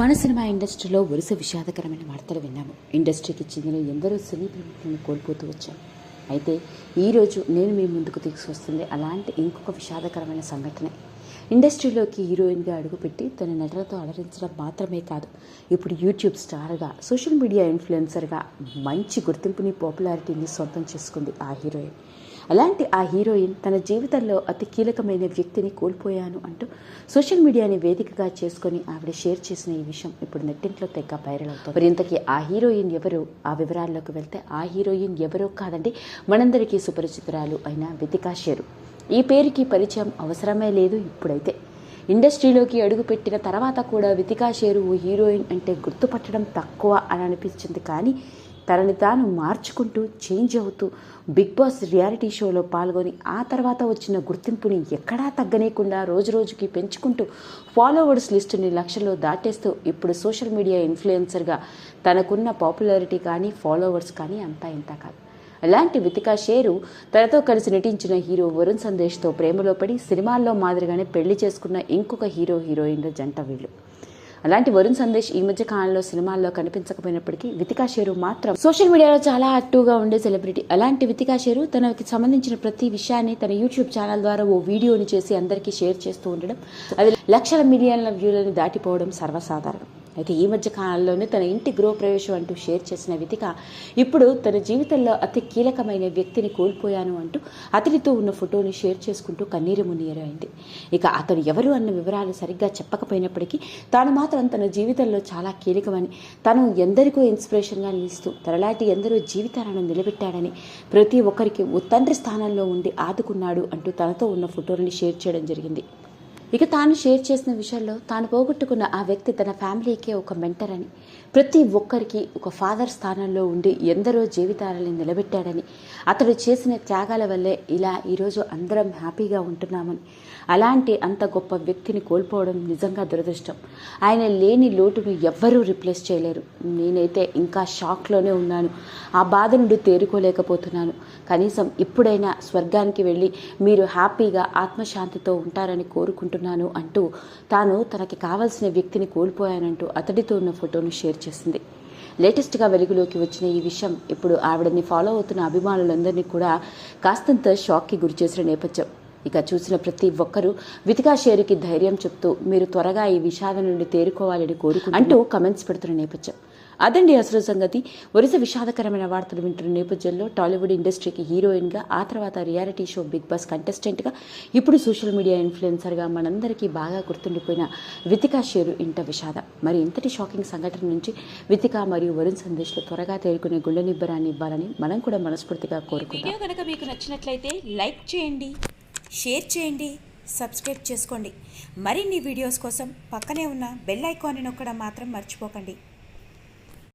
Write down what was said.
మన సినిమా ఇండస్ట్రీలో వరుస విషాదకరమైన వార్తలు విన్నాము. ఇండస్ట్రీకి చెందిన ఎందరో సినీ ప్రముఖులను కోల్పోతూ వచ్చాం. అయితే ఈరోజు నేను మీ ముందుకు తీసుకొస్తుంది అలాంటి ఇంకొక విషాదకరమైన సంఘటన. ఇండస్ట్రీలోకి హీరోయిన్గా అడుగుపెట్టి తన నటనతో అలరించడం మాత్రమే కాదు ఇప్పుడు యూట్యూబ్ స్టార్గా సోషల్ మీడియా ఇన్ఫ్లుయెన్సర్గా మంచి గుర్తింపుని పాపులారిటీని సొంతం చేసుకుంది ఆ హీరోయిన్. అలాంటి ఆ హీరోయిన్ తన జీవితంలో అతి కీలకమైన వ్యక్తిని కోల్పోయాను అంటూ సోషల్ మీడియాని వేదికగా చేసుకొని ఆవిడ షేర్ చేసిన ఈ విషయం ఇప్పుడు నెట్టింట్లో తెగ వైరల్ అవుతుంది. మరి ఇంతకీ ఆ హీరోయిన్ ఎవరు? ఆ వివరాల్లోకి వెళ్తే ఆ హీరోయిన్ ఎవరో కాదండి మనందరికీ సుపరిచితురాలు అయిన వితికా షేరు. ఈ పేరుకి పరిచయం అవసరమే లేదు ఇప్పుడైతే. ఇండస్ట్రీలోకి అడుగుపెట్టిన తర్వాత కూడా వితికా షేరు ఓ హీరోయిన్ అంటే గుర్తుపట్టడం తక్కువ అని అనిపించింది కానీ తనని తాను మార్చుకుంటూ చేంజ్ అవుతూ బిగ్ బాస్ రియాలిటీ షోలో పాల్గొని ఆ తర్వాత వచ్చిన గుర్తింపుని ఎక్కడా తగ్గనేకుండా రోజు రోజుకి పెంచుకుంటూ ఫాలోవర్స్ లిస్టుని లక్షల్లో దాటేస్తూ ఇప్పుడు సోషల్ మీడియా ఇన్ఫ్లుయెన్సర్గా తనకున్న పాపులారిటీ కానీ ఫాలోవర్స్ కానీ అంతా ఇంత కాదు. అలాంటి వితికా షేరు తనతో కలిసి నటించిన హీరో వరుణ్ సందేశ్తో ప్రేమలో పడి సినిమాల్లో మాదిరిగానే పెళ్ళి చేసుకున్న ఇంకొక హీరో హీరోయిన్ల జంట వీళ్ళు. అలాంటి వరుణ్ సందేశ్ ఈ మధ్య కాలంలో సినిమాల్లో కనిపించకపోయినప్పటికీ వితికా షేరు మాత్రం సోషల్ మీడియాలో చాలా యాక్టివ్గా ఉండే సెలబ్రిటీ. అలాంటి వితికా షేరు తనకి సంబంధించిన ప్రతి విషయాన్ని తన యూట్యూబ్ ఛానల్ ద్వారా ఓ వీడియోని చేసి అందరికీ షేర్ చేస్తూ ఉండడం అది లక్షల మిలియన్ల వ్యూలను దాటిపోవడం సర్వసాధారణం. అయితే ఈ మధ్య కాలంలోనే తన ఇంటి గృహప్రవేశం అంటూ షేర్ చేసిన వితిక ఇప్పుడు తన జీవితంలో అతి కీలకమైన వ్యక్తిని కోల్పోయాను అంటూ అతనితో ఉన్న ఫోటోని షేర్ చేసుకుంటూ కన్నీరు మున్నీరు అయింది ఇక అతను ఎవరు అన్న వివరాలు సరిగ్గా చెప్పకపోయినప్పటికీ తాను మాత్రం తన జీవితంలో చాలా కీలకమని తను ఎందరికో ఇన్స్పిరేషన్గా నిలుస్తూ తనలాంటి ఎందరో జీవితాలను నిలబెట్టాడని ప్రతి ఒక్కరికి తండ్రి స్థానంలో ఉండి ఆదుకున్నాడు అంటూ తనతో ఉన్న ఫోటోని షేర్ చేయడం జరిగింది. ఇక తాను షేర్ చేసిన విషయంలో తాను పోగొట్టుకున్న ఆ వ్యక్తి తన ఫ్యామిలీకే ఒక మెంటర్ అని ప్రతి ఒక్కరికి ఒక ఫాదర్ స్థానంలో ఉండి ఎందరో జీవితాలని నిలబెట్టాడని అతడు చేసిన త్యాగాల వల్లే ఇలా ఈరోజు అందరం హ్యాపీగా ఉంటున్నామని. అలాంటి అంత గొప్ప వ్యక్తిని కోల్పోవడం నిజంగా దురదృష్టం. ఆయన లేని లోటును ఎవ్వరూ రిప్లేస్ చేయలేరు. నేనైతే ఇంకా షాక్లోనే ఉన్నాను. ఆ బాధ నుండి తేరుకోలేకపోతున్నాను. కనీసం ఇప్పుడైనా స్వర్గానికి వెళ్ళి మీరు హ్యాపీగా ఆత్మశాంతితో ఉంటారని కోరుకుంటున్నాను. అంటూ తాను తనకి కావలసిన వ్యక్తిని కోల్పోయానంటూ అతడితో ఉన్న ఫోటోను షేర్ చేసింది. లేటెస్ట్గా వెలుగులోకి వచ్చిన ఈ విషయం ఇప్పుడు ఆవిడని ఫాలో అవుతున్న అభిమానులందరినీ కూడా కాస్తంత షాక్కి గురిచేసిన నేపథ్యం. ఇక చూసిన ప్రతి ఒక్కరూ వితికా షేరుకి ధైర్యం చెప్తూ మీరు త్వరగా ఈ విషాదం నుండి తేరుకోవాలని కోరుకు అంటూ కమెంట్స్ పెడుతున్న నేపథ్యం. అదండి అసలు సంగతి. వరుస విషాదకరమైన వార్తలు వింటున్న నేపథ్యంలో టాలీవుడ్ ఇండస్ట్రీకి హీరోయిన్గా ఆ తర్వాత రియాలిటీ షో బిగ్ బాస్ కంటెస్టెంట్గా ఇప్పుడు సోషల్ మీడియా ఇన్ఫ్లుయెన్సర్గా మనందరికీ బాగా గుర్తుండిపోయిన వితికా షేరు ఇంట విషాదం. మరి ఇంతటి షాకింగ్ సంఘటన నుంచి వితికా మరియు వరుణ్ సందేశ్లో త్వరగా తేరుకునే గుండె నిబ్బరాన్ని ఇవ్వాలని మనం కూడా మనస్ఫూర్తిగా కోరుకుంటాం వీడియో కనుక మీకు నచ్చినట్లయితే లైక్ చేయండి షేర్ చేయండి సబ్స్క్రైబ్ చేసుకోండి. మరిన్ని వీడియోస్ కోసం పక్కనే ఉన్న బెల్ ఐకాన్ని నొక్కడం మాత్రం మర్చిపోకండి.